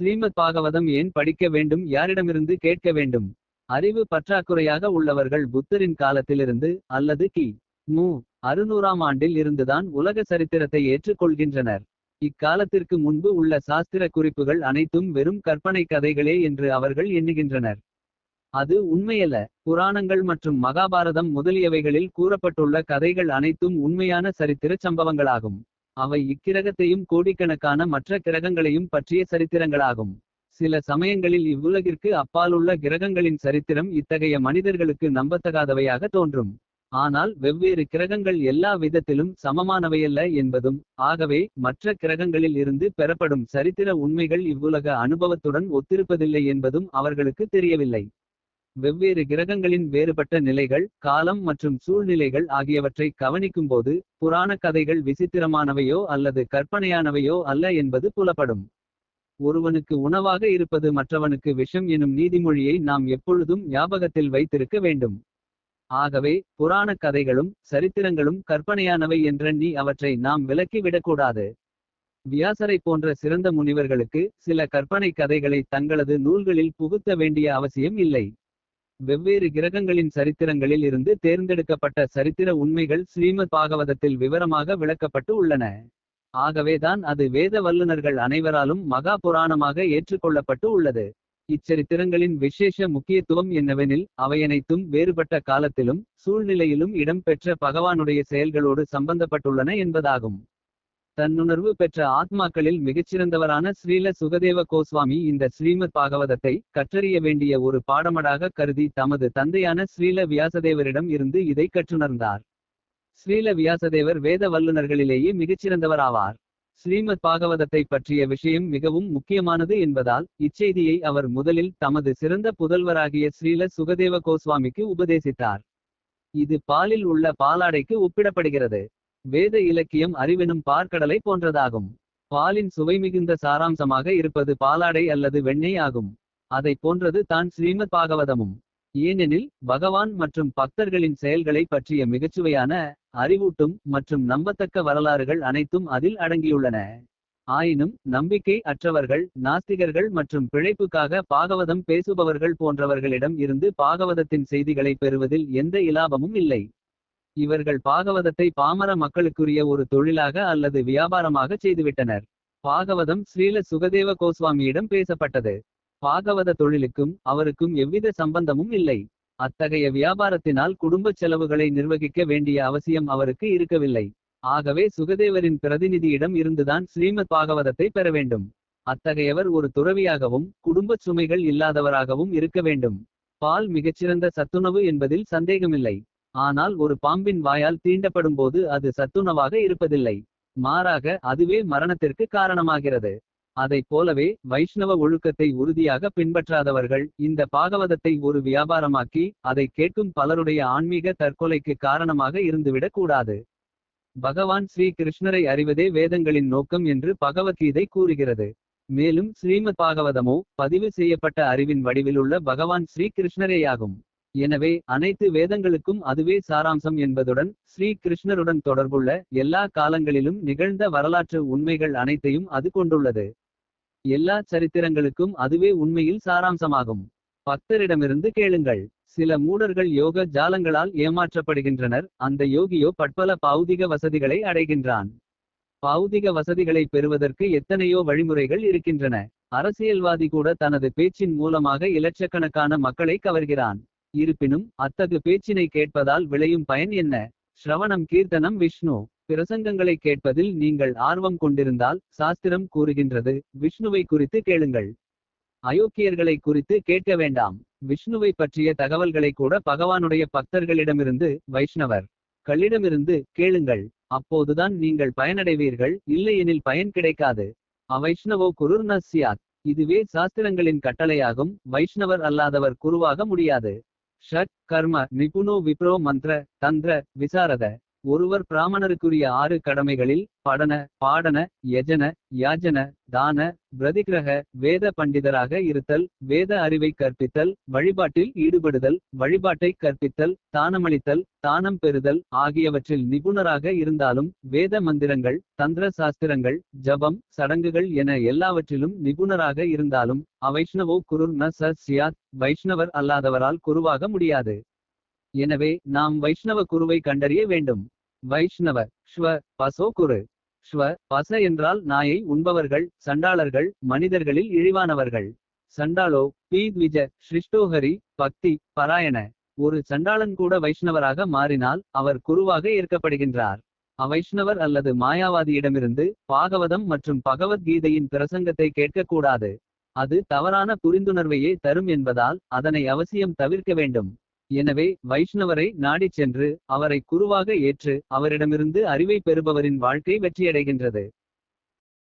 ஸ்ரீமத் பாகவதம் ஏன் படிக்க வேண்டும்? யாரிடமிருந்து கேட்க வேண்டும்? அறிவு பற்றாக்குறையாக உள்ளவர்கள் புத்தரின் காலத்திலிருந்து அல்லது கி. மு. அறுநூறாம் ஆண்டில் இருந்துதான் உலக சரித்திரத்தை ஏற்றுக்கொள்கின்றனர். இக்காலத்திற்கு முன்பு உள்ள சாஸ்திர குறிப்புகள் அனைத்தும் வெறும் கற்பனை கதைகளே என்று அவர்கள் எண்ணுகின்றனர். அது உண்மையல்ல. புராணங்கள் மற்றும் மகாபாரதம் முதலியவைகளில் கூறப்பட்டுள்ள கதைகள் அனைத்தும் உண்மையான சரித்திர சம்பவங்களாகும். அவை இக்கிரகத்தையும் கோடிக்கணக்கான மற்ற கிரகங்களையும் பற்றிய சரித்திரங்களாகும். சில சமயங்களில் இவ்வுலகிற்கு அப்பாலுள்ள கிரகங்களின் சரித்திரம் இத்தகைய மனிதர்களுக்கு நம்பத்தகாதவையாக தோன்றும். ஆனால் வெவ்வேறு கிரகங்கள் எல்லா விதத்திலும் சமமானவையல்ல என்பதும் ஆகவே மற்ற கிரகங்களில் இருந்து பெறப்படும் சரித்திர உண்மைகள் இவ்வுலக அனுபவத்துடன் ஒத்திருப்பதில்லை என்பதும் அவர்களுக்கு தெரியவில்லை. வெவ்வேறு கிரகங்களின் வேறுபட்ட நிலைகள் காலம் மற்றும் சூழ்நிலைகள் ஆகியவற்றை கவனிக்கும்போது புராண கதைகள் விசித்திரமானவையோ அல்லது கற்பனையானவையோ அல்ல என்பது புலப்படும். ஒருவனுக்கு உணவாக இருப்பது மற்றவனுக்கு விஷம் எனும் நீதிமொழியை நாம் எப்பொழுதும் ஞாபகத்தில் வைத்திருக்க வேண்டும். ஆகவே புராணக் கதைகளும் சரித்திரங்களும் கற்பனையானவை என்றெண்ணி அவற்றை நாம் விலக்கி விடக்கூடாது. வியாசரை போன்ற சிறந்த முனிவர்களுக்கு சில கற்பனை கதைகளை தங்களது நூல்களில் புகுத்த வேண்டிய அவசியம் இல்லை. வெவ்வேறு கிரகங்களின் சரித்திரங்களில் இருந்து தேர்ந்தெடுக்கப்பட்ட சரித்திர உண்மைகள் ஸ்ரீமத் பாகவதத்தில் விவரமாக விளக்கப்பட்டு உள்ளன. ஆகவேதான் அது வேத வல்லுநர்கள் அனைவராலும் மகா புராணமாக ஏற்றுக்கொள்ளப்பட்டு உள்ளது. இச்சரித்திரங்களின் விசேஷ முக்கியத்துவம் என்னவெனில் அவையனைத்தும் வேறுபட்ட காலத்திலும் சூழ்நிலையிலும் இடம்பெற்ற பகவானுடைய செயல்களோடு சம்பந்தப்பட்டுள்ளன என்பதாகும். தன்னுணர்வு பெற்ற ஆத்மாக்களில் மிகச்சிறந்தவரான ஸ்ரீல சுகதேவ கோஸ்வாமி இந்த ஸ்ரீமத் பாகவதத்தை கற்றறிய வேண்டிய ஒரு பாடமடாக கருதி தமது தந்தையான ஸ்ரீல வியாசதேவரிடம் இருந்து இதை கற்றுணர்ந்தார். ஸ்ரீல வியாசதேவர் வேத வல்லுநர்களிலேயே மிகச்சிறந்தவராவார். ஸ்ரீமத் பாகவதத்தை பற்றிய விஷயம் மிகவும் முக்கியமானது என்பதால் இச்செய்தியை அவர் முதலில் தமது சிறந்த புதல்வராகிய ஸ்ரீல சுகதேவ கோஸ்வாமிக்கு உபதேசித்தார். இது பாலில் உள்ள பாலாடைக்கு ஒப்பிடப்படுகிறது. வேத இலக்கியம் அறிவெனும் பார்க்கடலை போன்றதாகும். பாலின் சுவை மிகுந்த சாராம்சமாக இருப்பது பாலாடை அல்லது வெண்ணெய் ஆகும். அதை போன்றது தான் ஸ்ரீமத் பாகவதமும். ஏனெனில் பகவான் மற்றும் பக்தர்களின் செயல்களை பற்றிய மிகச்சுவையான அறிவூட்டும் மற்றும் நம்பத்தக்க வரலாறுகள் அனைத்தும் அதில் அடங்கியுள்ளன. ஆயினும் நம்பிக்கை அற்றவர்கள் நாஸ்திகர்கள் மற்றும் பிழைப்புக்காக பாகவதம் பேசுபவர்கள் போன்றவர்களிடம் இருந்து பாகவதத்தின் செய்திகளை பெறுவதில் எந்த இலாபமும் இல்லை. இவர்கள் பாகவதத்தை பாமர மக்களுக்குரிய ஒரு தொழிலாக அல்லது வியாபாரமாக செய்துவிட்டனர். பாகவதம் ஸ்ரீல சுகதேவ கோஸ்வாமியிடம் பேசப்பட்டது. பாகவத தொழிலுக்கும் அவருக்கும் எவ்வித சம்பந்தமும் இல்லை. அத்தகைய வியாபாரத்தினால் குடும்பச் செலவுகளை நிர்வகிக்க வேண்டிய அவசியம் அவருக்கு இருக்கவில்லை. ஆகவே சுகதேவரின் பிரதிநிதியிடம் இருந்துதான் ஸ்ரீமத் பாகவதத்தை பெற வேண்டும். அத்தகையவர் ஒரு துறவியாகவும் குடும்பச் சுமைகள் இல்லாதவராகவும் இருக்க வேண்டும். பால் மிகச்சிறந்த சத்துணவு என்பதில் சந்தேகமில்லை. ஆனால் ஒரு பாம்பின் வாயால் தீண்டப்படும்போது அது சத்துணவாக இருப்பதில்லை. மாறாக அதுவே மரணத்திற்கு காரணமாகிறது. அதைப் போலவே வைஷ்ணவ ஒழுக்கத்தை உறுதியாக பின்பற்றாதவர்கள் இந்த பாகவதத்தை ஒரு வியாபாரமாக்கி அதை கேட்கும் பலருடைய ஆன்மீக தற்கொலைக்கு காரணமாக இருந்துவிடக் கூடாது. பகவான் ஸ்ரீ கிருஷ்ணரை அறிவதே வேதங்களின் நோக்கம் என்று பகவத்கீதை கூறுகிறது. மேலும் ஸ்ரீமத் பாகவதமோ பதிவு செய்யப்பட்ட அறிவின் வடிவிலுள்ள பகவான் ஸ்ரீ கிருஷ்ணரேயாகும் எனவே அனைத்து வேதங்களுக்கும் அதுவே சாராம்சம் என்பதுடன் ஸ்ரீ கிருஷ்ணருடன் தொடர்புள்ள எல்லா காலங்களிலும் நிகழ்ந்த வரலாற்று உண்மைகள் அனைத்தையும் அது கொண்டுள்ளது. எல்லா சரித்திரங்களுக்கும் அதுவே உண்மையில் சாராம்சமாகும். பக்தரிடமிருந்து கேளுங்கள். சில மூடர்கள் யோக ஜாலங்களால் ஏமாற்றப்படுகின்றனர். அந்த யோகியோ பட்பல பௌதிக வசதிகளை அடைகின்றான். பௌதிக வசதிகளை பெறுவதற்கு எத்தனையோ வழிமுறைகள் இருக்கின்றன. அரசியல்வாதி கூட தனது பேச்சின் மூலமாக இலட்சக்கணக்கான மக்களை கவர்கிறான். இருப்பினும் அத்தகு பேச்சினை கேட்பதால் விளையும் பயன் என்ன? ஸ்ரவணம் கீர்த்தனம் விஷ்ணு. பிரசங்கங்களை கேட்பதில் நீங்கள் ஆர்வம் கொண்டிருந்தால் சாஸ்திரம் கூறுகின்றது. விஷ்ணுவை குறித்து கேளுங்கள். அயோக்கியர்களை குறித்து கேட்க வேண்டாம். விஷ்ணுவை பற்றிய தகவல்களை கூட பகவானுடைய பக்தர்களிடமிருந்து வைஷ்ணவர் களிடமிருந்து கேளுங்கள். அப்போதுதான் நீங்கள் பயனடைவீர்கள். இல்லையெனில் பயன் கிடைக்காது. அவைஷ்ணவோ குருர்ன நஸ்யாத் இதுவே சாஸ்திரங்களின் கட்டளையாகும். வைஷ்ணவர் அல்லாதவர் குருவாக முடியாது. षट कर्म निपुणो विप्रो मंत्र तंत्र विशारद ஒருவர் பிராமணருக்குரிய ஆறு கடமைகளில் படன பாடன யஜன யாஜன தான பிரதிகிரக வேத பண்டிதராக இருத்தல் வேத அறிவை கற்பித்தல் வழிபாட்டில் ஈடுபடுதல் வழிபாட்டை கற்பித்தல் தானமளித்தல் தானம் பெறுதல் ஆகியவற்றில் நிபுணராக இருந்தாலும் வேத மந்திரங்கள் தந்திர சாஸ்திரங்கள் ஜபம் சடங்குகள் என எல்லாவற்றிலும் நிபுணராக இருந்தாலும் அவைஷ்ணவோ குருர் ந சியாத் வைஷ்ணவர் அல்லாதவரால் குருவாக முடியாது. எனவே நாம் வைஷ்ணவ குருவை கண்டறிய வேண்டும். வைஷ்ணவ ஸ்வ பசோ குரு. ஸ்வ பச என்றால் நாயை உண்பவர்கள் சண்டாளர்கள் மனிதர்களில் இழிவானவர்கள். சண்டாளோ பீத்விஜ ஸ்ரிஷ்டோஹரி பக்தி பராயண. ஒரு சண்டாளன் கூட வைஷ்ணவராக மாறினால் அவர் குருவாக ஏற்கப்படுகின்றார். அவைஷ்ணவர் அல்லது மாயாவாதியிடமிருந்து பாகவதம் மற்றும் பகவத்கீதையின் பிரசங்கத்தை கேட்கக்கூடாது. அது தவறான புரிந்துணர்வையே தரும் என்பதால் அதனை அவசியம் தவிர்க்க வேண்டும். எனவே வைஷ்ணவரை நாடிச் சென்று அவரை குருவாக ஏற்று அவரிடமிருந்து அறிவை பெறுபவரின் வாழ்க்கை வெற்றியடைகின்றது.